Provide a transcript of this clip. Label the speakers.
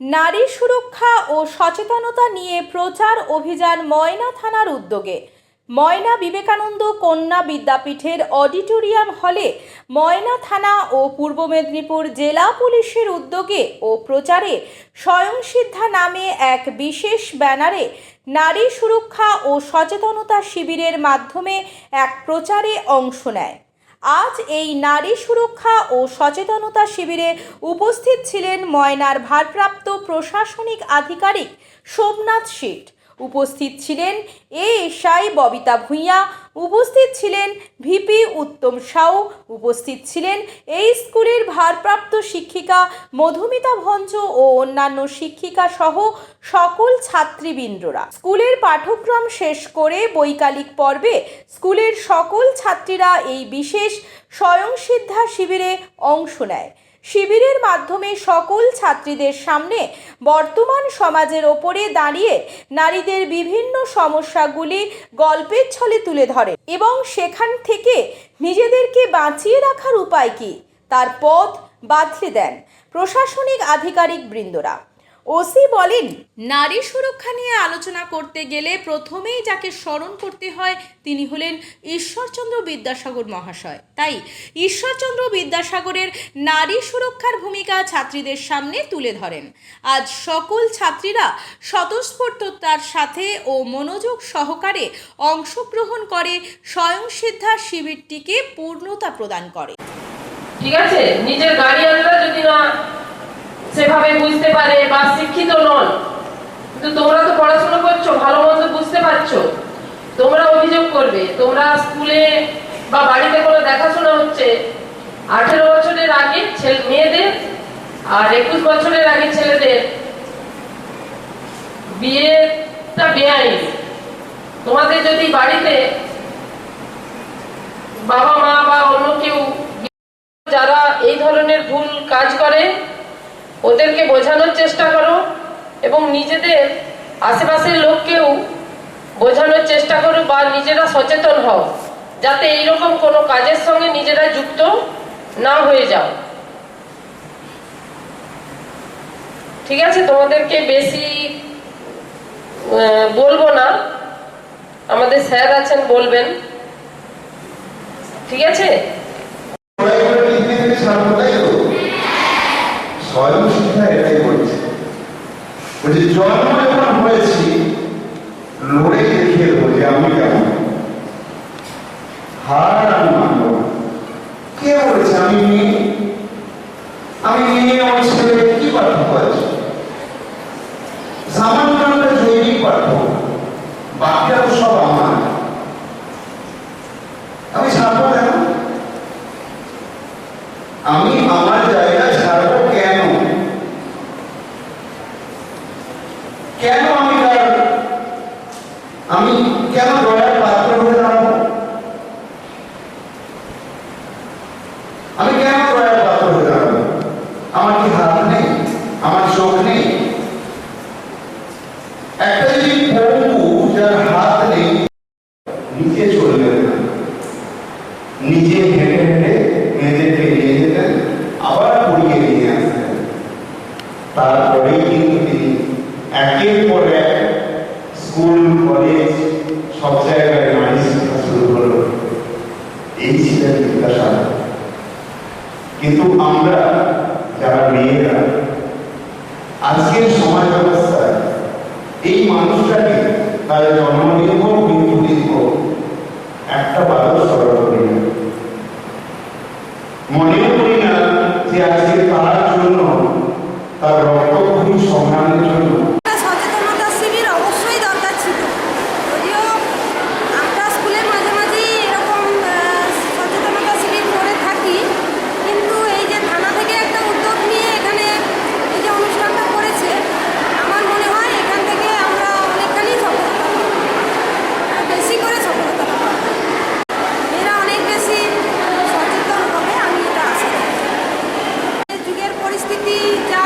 Speaker 1: নারী সুরক্ষা ও সচেতনতা নিয়ে প্রচার অভিযান ময়না থানার উদ্যোগে। ময়না বিবেকানন্দ কন্যা বিদ্যাপীঠের অডিটোরিয়াম হলে ময়না থানা ও পূর্ব মেদিনীপুর জেলা পুলিশের উদ্যোগে ও প্রচারে স্বয়ংসিদ্ধা নামে এক বিশেষ ব্যানারে নারী সুরক্ষা ও সচেতনতা শিবিরের মাধ্যমে এক প্রচারে অংশ নেয়। আজ এই নারী সুরক্ষা ও সচেতনতা শিবিরে উপস্থিত ছিলেন ময়নার ভারপ্রাপ্ত প্রশাসনিক আধিকারিক সোমনাথ শেঠ। উপস্থিত ছিলেন এ এএসআই ববিতা ভূঁইয়া উপস্থিত ছিলেন ভিপি উত্তম সাউ। উপস্থিত ছিলেন এই স্কুলের ভারপ্রাপ্ত শিক্ষিকা মধুমিতা ভঞ্জ ও অন্যান্য শিক্ষিকা সহ সকল ছাত্রীবৃন্দরা। স্কুলের পাঠ্যক্রম শেষ করে বৈকালিক পর্বে স্কুলের সকল ছাত্রীরা এই বিশেষ স্বয়ংসিদ্ধা শিবিরে অংশ নেয়। শিবিরের মাধ্যমে সকল ছাত্রীদের সামনে বর্তমান সমাজের ওপরে দাঁড়িয়ে নারীদের বিভিন্ন সমস্যাগুলি গল্পের ছলে তুলে ধরে এবং সেখান থেকে নিজেদেরকে বাঁচিয়ে রাখার উপায় কী? তার পথ বাতলে দেন প্রশাসনিক আধিকারিক বৃন্দরা। ওসি বলেন নারী সুরক্ষা নিয়ে আলোচনা করতে গেলে প্রথমেই যাকে স্মরণ করতে হয় তিনি হলেন ঈশ্বরচন্দ্র বিদ্যাসাগর মহাশয়। তাই ঈশ্বরচন্দ্র বিদ্যাসাগরের নারী সুরক্ষার ভূমিকা ছাত্রীদের সামনে তুলে ধরেন। আজ সকল ছাত্রীরা স্বতঃস্ফূর্ততার সাথে ও মনোযোগ সহকারে অংশগ্রহণ করে স্বয়ংসিদ্ধা শিবিরটিকে পূর্ণতা প্রদান করে।
Speaker 2: ঠিক আছে? নিজের গার্ডিয়ানরা যদি না সেভাবে বুঝতে পারে বা শিক্ষিত নন। কিন্তু তোমরা তো পড়াশোনা করছ, ভালো মন্দ বুঝতে পারছ। তোমরা অভিযোগ করবে, তোমরা স্কুলে বা বাড়িতে কোনো দেখাশোনা হচ্ছে। আঠেরো বছরের আগে ছেলে, মেয়েদের আর একুশ বছরের আগে ছেলেদের বিয়েটা বেআইনি। তোমাদের যদি বাড়িতে বাবা মা বা অন্য কেউ, যারা এই ধরনের ভুল কাজ করে ওদেরকে বোঝানোর চেষ্টা করো এবং নিজেদের আশেপাশের লোককেও বোঝানোর চেষ্টা করো বা নিজেরা সচেতন হও, যাতে এইরকম কোনো কাজের সঙ্গে নিজেরা যুক্ত না হয়ে যাও। ঠিক আছে, তোমাদেরকে বেশি বলব না। আমাদের স্যার আছেন, বলবেন। ঠিক আছে
Speaker 3: লড়াই করে পৃথিবী থেকে ছাড়বো তাই তো স্বয়ং শিক্ষা এটাই বলছে বলছে জন্ম যখন হয়েছি, লড়ে দেখিয়ে দেবো যে আমি কেমন? হার আমি মানব কে বলেছে, আমি মেয়ে? আমি মেয়ে, আমার ছেলে, কি পার্থক্য আছে? সামান্য একটা জৈবিক পার্থক্য। বাকিটা তো সব আমার আমি ছাড়বো কেন আমি আমার জায়গা ছাড়বো কেন কেন আমি তার আমি কেন দয়ার পাত্র হয়ে দাঁড়াবো আমি কেন দয়ার পাত্র হয়ে দাঁড়াবো আমার কি হাত নেই? আমার চোখ নেই? একটা যদি পঙ্গু যার হাত নেই নিচে চলবে না। নিজে হেঁটে হেঁটে মেয়েদেরকে নিয়ে যেতেন আবার পড়িয়ে নিয়ে আসতেন তারপরেই কিন্তু তিনি একের পর এক স্কুল কলেজ সব জায়গায় নারী শুরু হলো। এই ছিলেন বিদ্যাসাগর কিন্তু আমরা যারা মেয়েরা, আজকের সমাজ ব্যবস্থায় এই মানুষটাকে তার
Speaker 4: She died.